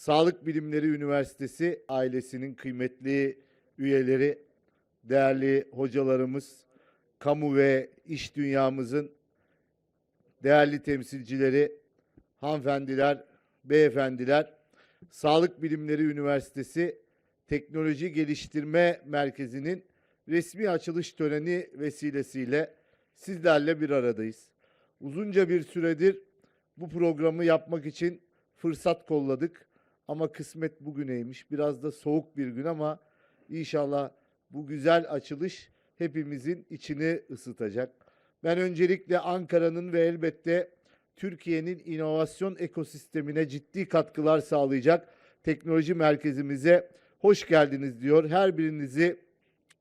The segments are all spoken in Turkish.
Sağlık Bilimleri Üniversitesi ailesinin kıymetli üyeleri, değerli hocalarımız, kamu ve iş dünyamızın değerli temsilcileri, hanımefendiler, beyefendiler, Sağlık Bilimleri Üniversitesi Teknoloji Geliştirme Merkezi'nin resmi açılış töreni vesilesiyle sizlerle bir aradayız. Uzunca bir süredir bu programı yapmak için fırsat kolladık ama kısmet bugüneymiş. Biraz da soğuk bir gün ama inşallah bu güzel açılış hepimizin içini ısıtacak. Ben öncelikle Ankara'nın ve elbette Türkiye'nin inovasyon ekosistemine ciddi katkılar sağlayacak teknoloji merkezimize hoş geldiniz diyor. Her birinizi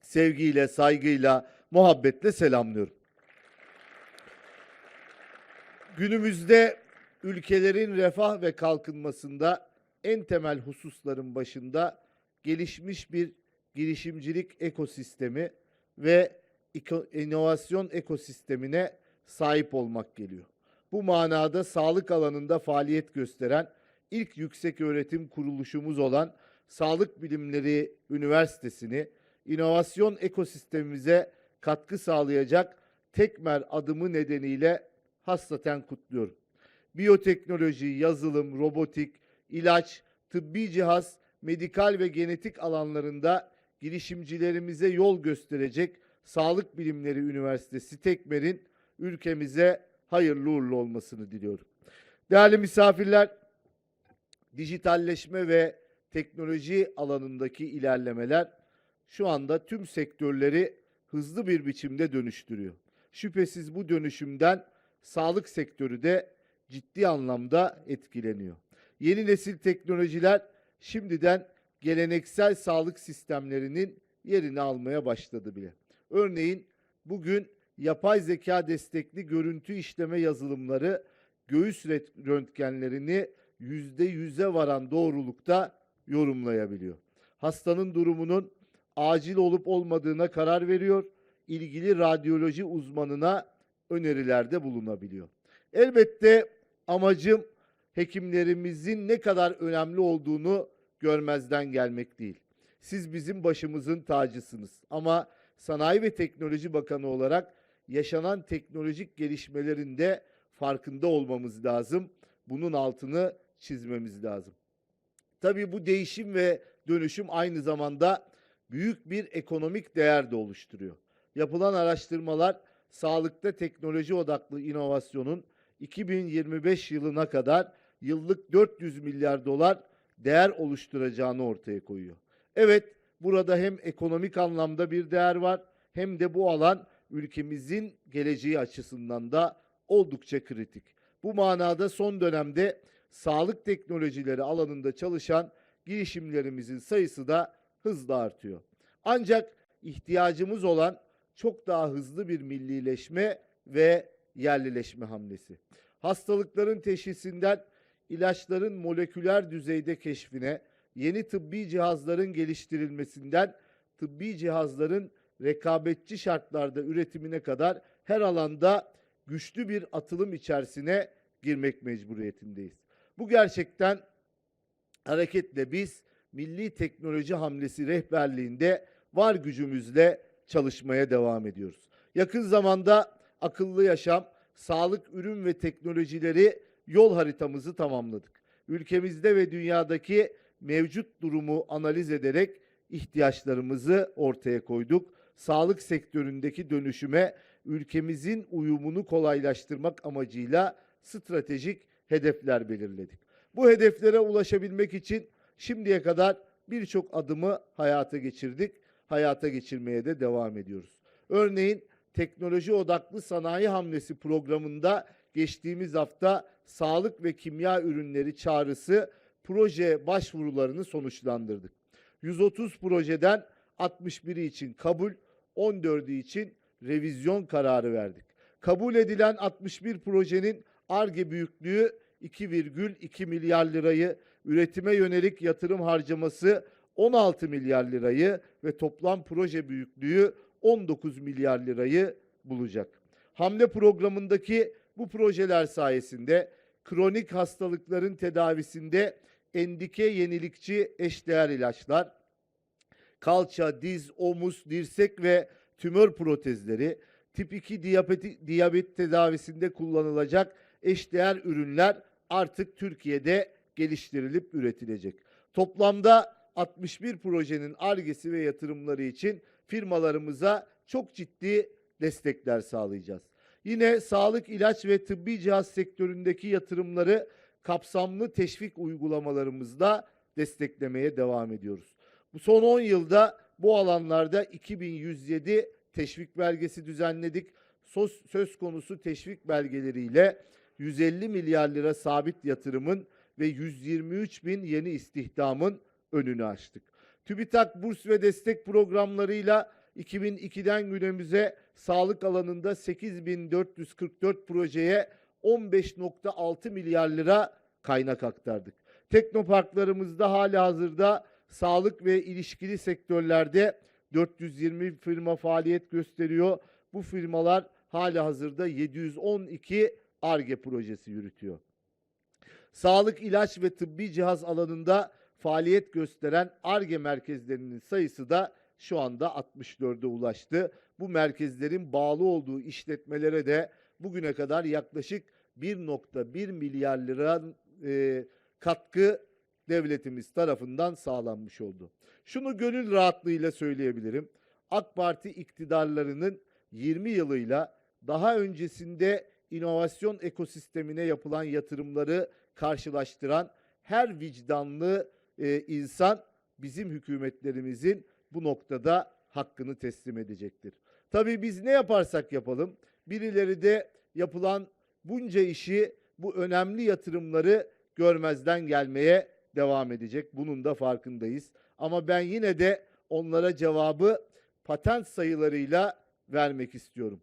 sevgiyle, saygıyla, muhabbetle selamlıyorum. Günümüzde ülkelerin refah ve kalkınmasında en temel hususların başında gelişmiş bir girişimcilik ekosistemi ve inovasyon ekosistemine sahip olmak geliyor. Bu manada sağlık alanında faaliyet gösteren ilk yüksek öğretim kuruluşumuz olan Sağlık Bilimleri Üniversitesi'ni inovasyon ekosistemimize katkı sağlayacak tekmer adımı nedeniyle hassaten kutluyorum. Biyoteknoloji, yazılım, robotik, ilaç, tıbbi cihaz, medikal ve genetik alanlarında girişimcilerimize yol gösterecek Sağlık Bilimleri Üniversitesi Tekmer'in ülkemize hayırlı uğurlu olmasını diliyorum. Değerli misafirler, dijitalleşme ve teknoloji alanındaki ilerlemeler şu anda tüm sektörleri hızlı bir biçimde dönüştürüyor. Şüphesiz bu dönüşümden sağlık sektörü de ciddi anlamda etkileniyor. Yeni nesil teknolojiler şimdiden geleneksel sağlık sistemlerinin yerini almaya başladı bile. Örneğin bugün yapay zeka destekli görüntü işleme yazılımları göğüs röntgenlerini yüzde yüze varan doğrulukta yorumlayabiliyor. Hastanın durumunun acil olup olmadığına karar veriyor. ilgili radyoloji uzmanına önerilerde bulunabiliyor. Elbette amacım hekimlerimizin ne kadar önemli olduğunu görmezden gelmek değil. Siz bizim başımızın tacısınız. Ama Sanayi ve Teknoloji Bakanı olarak yaşanan teknolojik gelişmelerin de farkında olmamız lazım. Bunun altını çizmemiz lazım. Tabii bu değişim ve dönüşüm aynı zamanda büyük bir ekonomik değer de oluşturuyor. Yapılan araştırmalar sağlıkta teknoloji odaklı inovasyonun 2025 yılına kadar yıllık 400 milyar dolar değer oluşturacağını ortaya koyuyor. Evet, burada hem ekonomik anlamda bir değer var hem de bu alan ülkemizin geleceği açısından da oldukça kritik. Bu manada son dönemde sağlık teknolojileri alanında çalışan girişimlerimizin sayısı da hızla artıyor. Ancak ihtiyacımız olan çok daha hızlı bir millileşme ve yerlileşme hamlesi. Hastalıkların teşhisinden ilaçların moleküler düzeyde keşfine, yeni tıbbi cihazların geliştirilmesinden tıbbi cihazların rekabetçi şartlarda üretimine kadar her alanda güçlü bir atılım içerisine girmek mecburiyetindeyiz. Bu gerçekten hareketle biz milli teknoloji hamlesi rehberliğinde var gücümüzle çalışmaya devam ediyoruz. Yakın zamanda akıllı yaşam, sağlık ürün ve teknolojileri yol haritamızı tamamladık. Ülkemizde ve dünyadaki mevcut durumu analiz ederek ihtiyaçlarımızı ortaya koyduk. Sağlık sektöründeki dönüşüme ülkemizin uyumunu kolaylaştırmak amacıyla stratejik hedefler belirledik. Bu hedeflere ulaşabilmek için şimdiye kadar birçok adımı hayata geçirdik. Hayata geçirmeye de devam ediyoruz. Örneğin teknoloji odaklı sanayi hamlesi programında geçtiğimiz hafta sağlık ve kimya ürünleri çağrısı proje başvurularını sonuçlandırdık. 130 projeden 61'i için kabul, 14'ü için revizyon kararı verdik. Kabul edilen 61 projenin ARGE büyüklüğü 2,2 milyar lirayı, üretime yönelik yatırım harcaması 16 milyar lirayı ve toplam proje büyüklüğü 19 milyar lirayı bulacak. Hamle programındaki bu projeler sayesinde kronik hastalıkların tedavisinde endike yenilikçi eşdeğer ilaçlar, kalça, diz, omuz, dirsek ve tümör protezleri, tip 2 diyabeti, diyabet tedavisinde kullanılacak eşdeğer ürünler artık Türkiye'de geliştirilip üretilecek. Toplamda 61 projenin argesi ve yatırımları için firmalarımıza çok ciddi destekler sağlayacağız. Yine sağlık, ilaç ve tıbbi cihaz sektöründeki yatırımları kapsamlı teşvik uygulamalarımızla desteklemeye devam ediyoruz. Bu son 10 yılda bu alanlarda 2107 teşvik belgesi düzenledik. Söz konusu teşvik belgeleriyle 150 milyar lira sabit yatırımın ve 123 bin yeni istihdamın önünü açtık. TÜBİTAK burs ve destek programlarıyla 2002'den günümüze sağlık alanında 8444 projeye 15.6 milyar lira kaynak aktardık. Teknoparklarımızda hali hazırda sağlık ve ilişkili sektörlerde 420 firma faaliyet gösteriyor. Bu firmalar hali hazırda 712 ARGE projesi yürütüyor. Sağlık, ilaç ve tıbbi cihaz alanında faaliyet gösteren ARGE merkezlerinin sayısı da şu anda 64'e ulaştı. Bu merkezlerin bağlı olduğu işletmelere de bugüne kadar yaklaşık 1.1 milyar lira e, katkı devletimiz tarafından sağlanmış oldu. Şunu gönül rahatlığıyla söyleyebilirim. AK Parti iktidarlarının 20 yılıyla daha öncesinde inovasyon ekosistemine yapılan yatırımları karşılaştıran her vicdanlı e, insan bizim hükümetlerimizin bu noktada hakkını teslim edecektir. Tabii biz ne yaparsak yapalım birileri de yapılan bunca işi bu önemli yatırımları görmezden gelmeye devam edecek. Bunun da farkındayız. Ama ben yine de onlara cevabı patent sayılarıyla vermek istiyorum.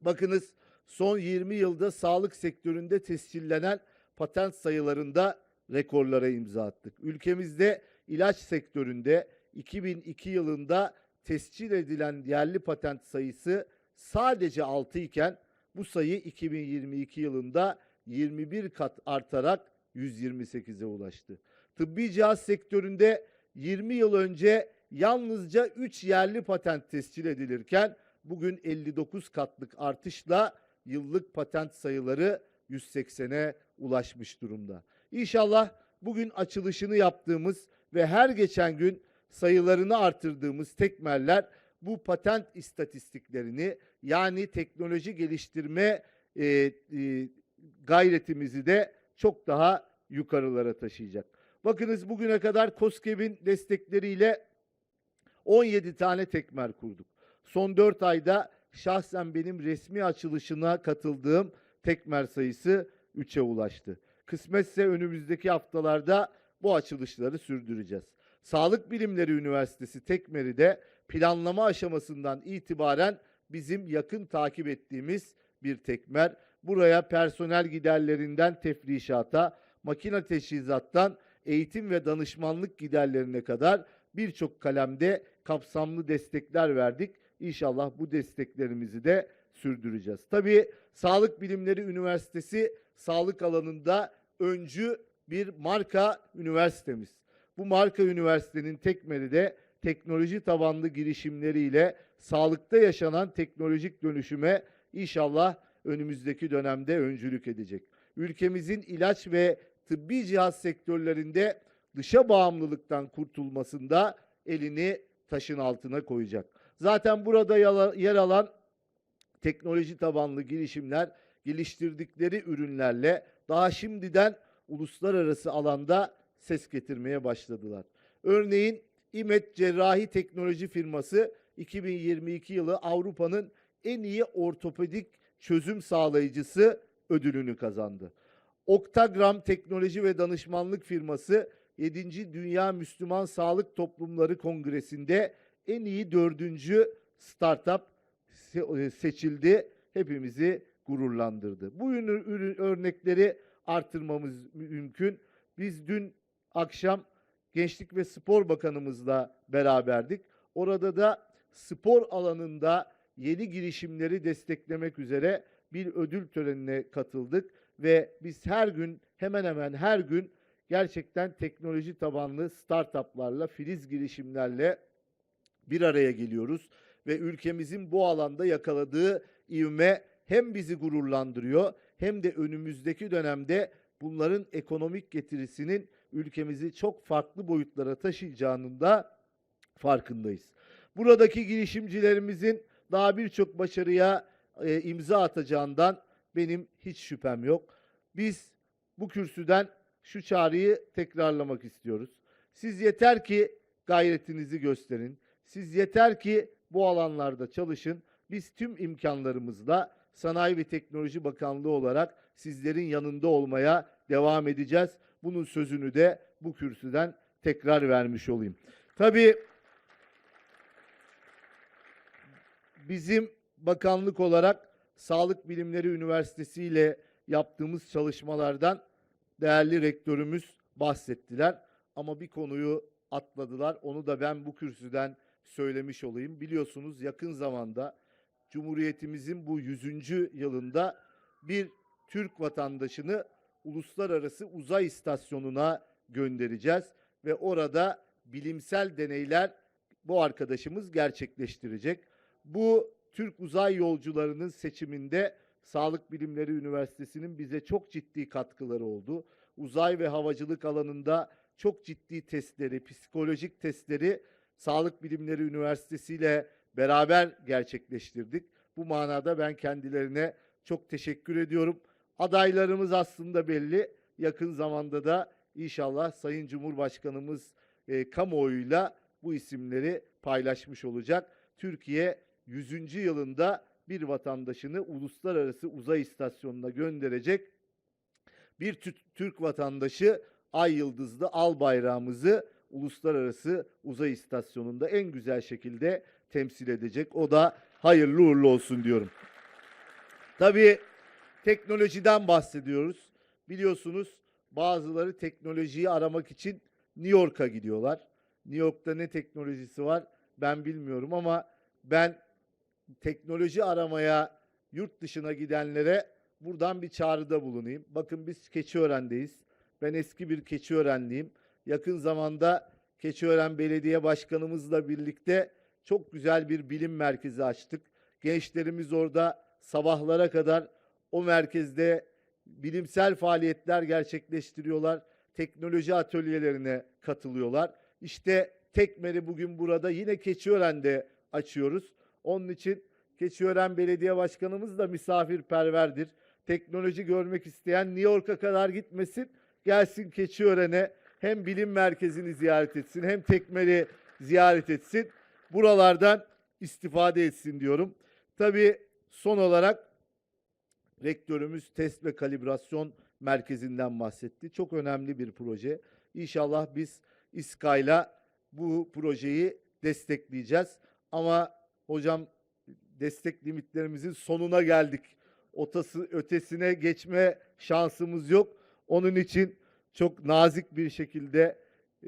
Bakınız son 20 yılda sağlık sektöründe tescillenen patent sayılarında rekorlara imza attık. Ülkemizde ilaç sektöründe 2002 yılında tescil edilen yerli patent sayısı sadece 6 iken bu sayı 2022 yılında 21 kat artarak 128'e ulaştı. Tıbbi cihaz sektöründe 20 yıl önce yalnızca 3 yerli patent tescil edilirken bugün 59 katlık artışla yıllık patent sayıları 180'e ulaşmış durumda. İnşallah bugün açılışını yaptığımız ve her geçen gün sayılarını artırdığımız tekmerler bu patent istatistiklerini yani teknoloji geliştirme e, e, gayretimizi de çok daha yukarılara taşıyacak. Bakınız bugüne kadar COSGAP'in destekleriyle 17 tane tekmer kurduk. Son 4 ayda şahsen benim resmi açılışına katıldığım tekmer sayısı 3'e ulaştı. Kısmetse önümüzdeki haftalarda bu açılışları sürdüreceğiz. Sağlık Bilimleri Üniversitesi Tekmer'i de planlama aşamasından itibaren bizim yakın takip ettiğimiz bir tekmer. Buraya personel giderlerinden tefrişata, makine teçhizattan eğitim ve danışmanlık giderlerine kadar birçok kalemde kapsamlı destekler verdik. İnşallah bu desteklerimizi de sürdüreceğiz. Tabii Sağlık Bilimleri Üniversitesi sağlık alanında öncü bir marka üniversitemiz. Bu marka üniversitenin tekmeli de teknoloji tabanlı girişimleriyle sağlıkta yaşanan teknolojik dönüşüme inşallah önümüzdeki dönemde öncülük edecek. Ülkemizin ilaç ve tıbbi cihaz sektörlerinde dışa bağımlılıktan kurtulmasında elini taşın altına koyacak. Zaten burada yer alan teknoloji tabanlı girişimler geliştirdikleri ürünlerle daha şimdiden uluslararası alanda ses getirmeye başladılar. Örneğin İmet Cerrahi Teknoloji firması 2022 yılı Avrupa'nın en iyi ortopedik çözüm sağlayıcısı ödülünü kazandı. Oktagram Teknoloji ve Danışmanlık firması 7. Dünya Müslüman Sağlık Toplumları Kongresi'nde en iyi dördüncü startup seçildi. Hepimizi gururlandırdı. Bu ürün örnekleri artırmamız mümkün. Biz dün akşam Gençlik ve Spor Bakanımızla beraberdik. Orada da spor alanında yeni girişimleri desteklemek üzere bir ödül törenine katıldık ve biz her gün hemen hemen her gün gerçekten teknoloji tabanlı startuplarla, filiz girişimlerle bir araya geliyoruz ve ülkemizin bu alanda yakaladığı ivme hem bizi gururlandırıyor hem de önümüzdeki dönemde bunların ekonomik getirisinin ülkemizi çok farklı boyutlara taşıyacağının da farkındayız. Buradaki girişimcilerimizin daha birçok başarıya e, imza atacağından benim hiç şüphem yok. Biz bu kürsüden şu çağrıyı tekrarlamak istiyoruz. Siz yeter ki gayretinizi gösterin. Siz yeter ki bu alanlarda çalışın. Biz tüm imkanlarımızla Sanayi ve Teknoloji Bakanlığı olarak sizlerin yanında olmaya devam edeceğiz. Bunun sözünü de bu kürsüden tekrar vermiş olayım. Tabii bizim bakanlık olarak Sağlık Bilimleri Üniversitesi ile yaptığımız çalışmalardan değerli rektörümüz bahsettiler. Ama bir konuyu atladılar. Onu da ben bu kürsüden söylemiş olayım. Biliyorsunuz yakın zamanda Cumhuriyetimizin bu 100. yılında bir Türk vatandaşını uluslararası uzay istasyonuna göndereceğiz ve orada bilimsel deneyler bu arkadaşımız gerçekleştirecek. Bu Türk uzay yolcularının seçiminde Sağlık Bilimleri Üniversitesi'nin bize çok ciddi katkıları oldu. Uzay ve havacılık alanında çok ciddi testleri, psikolojik testleri Sağlık Bilimleri Üniversitesi ile beraber gerçekleştirdik. Bu manada ben kendilerine çok teşekkür ediyorum. Adaylarımız aslında belli. Yakın zamanda da inşallah Sayın Cumhurbaşkanımız e, kamuoyuyla bu isimleri paylaşmış olacak. Türkiye 100. yılında bir vatandaşını uluslararası uzay istasyonuna gönderecek. Bir tü- Türk vatandaşı Ay Yıldızlı al bayrağımızı uluslararası uzay istasyonunda en güzel şekilde temsil edecek. O da hayırlı uğurlu olsun diyorum. Tabii teknolojiden bahsediyoruz. Biliyorsunuz bazıları teknolojiyi aramak için New York'a gidiyorlar. New York'ta ne teknolojisi var ben bilmiyorum ama ben teknoloji aramaya yurt dışına gidenlere buradan bir çağrıda bulunayım. Bakın biz Keçiören'deyiz. Ben eski bir Keçiörenliyim. Yakın zamanda Keçiören Belediye Başkanımızla birlikte çok güzel bir bilim merkezi açtık. Gençlerimiz orada sabahlara kadar o merkezde bilimsel faaliyetler gerçekleştiriyorlar. Teknoloji atölyelerine katılıyorlar. İşte Tekmer'i bugün burada yine Keçiören'de açıyoruz. Onun için Keçiören Belediye Başkanımız da misafirperverdir. Teknoloji görmek isteyen New York'a kadar gitmesin, gelsin Keçiören'e hem bilim merkezini ziyaret etsin hem Tekmer'i ziyaret etsin. Buralardan istifade etsin diyorum. Tabii son olarak rektörümüz test ve kalibrasyon merkezinden bahsetti. Çok önemli bir proje. İnşallah biz İSKA'yla bu projeyi destekleyeceğiz. Ama hocam destek limitlerimizin sonuna geldik. Otası, ötesine geçme şansımız yok. Onun için çok nazik bir şekilde,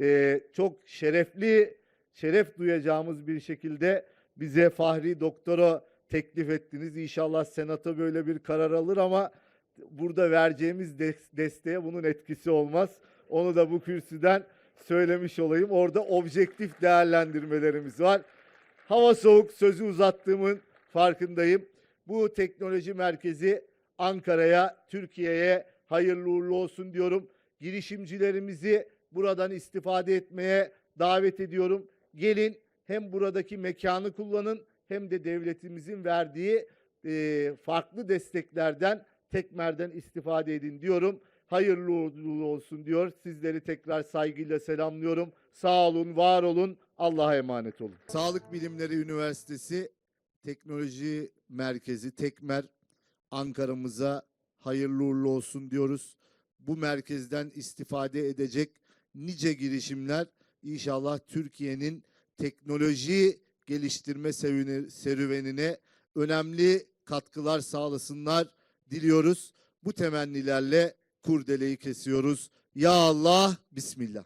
e, çok şerefli, şeref duyacağımız bir şekilde bize Fahri Doktora teklif ettiniz. İnşallah Senato böyle bir karar alır ama burada vereceğimiz des- desteğe bunun etkisi olmaz. Onu da bu kürsüden söylemiş olayım. Orada objektif değerlendirmelerimiz var. Hava soğuk sözü uzattığımın farkındayım. Bu teknoloji merkezi Ankara'ya, Türkiye'ye hayırlı uğurlu olsun diyorum. Girişimcilerimizi buradan istifade etmeye davet ediyorum. Gelin hem buradaki mekanı kullanın hem de devletimizin verdiği e, farklı desteklerden, tekmerden istifade edin diyorum. Hayırlı uğurlu olsun diyor. Sizleri tekrar saygıyla selamlıyorum. Sağ olun, var olun. Allah'a emanet olun. Sağlık Bilimleri Üniversitesi Teknoloji Merkezi Tekmer Ankara'mıza hayırlı uğurlu olsun diyoruz. Bu merkezden istifade edecek nice girişimler inşallah Türkiye'nin teknoloji geliştirme serüveni- serüvenine önemli katkılar sağlasınlar diliyoruz. Bu temennilerle kurdeleyi kesiyoruz. Ya Allah, Bismillah.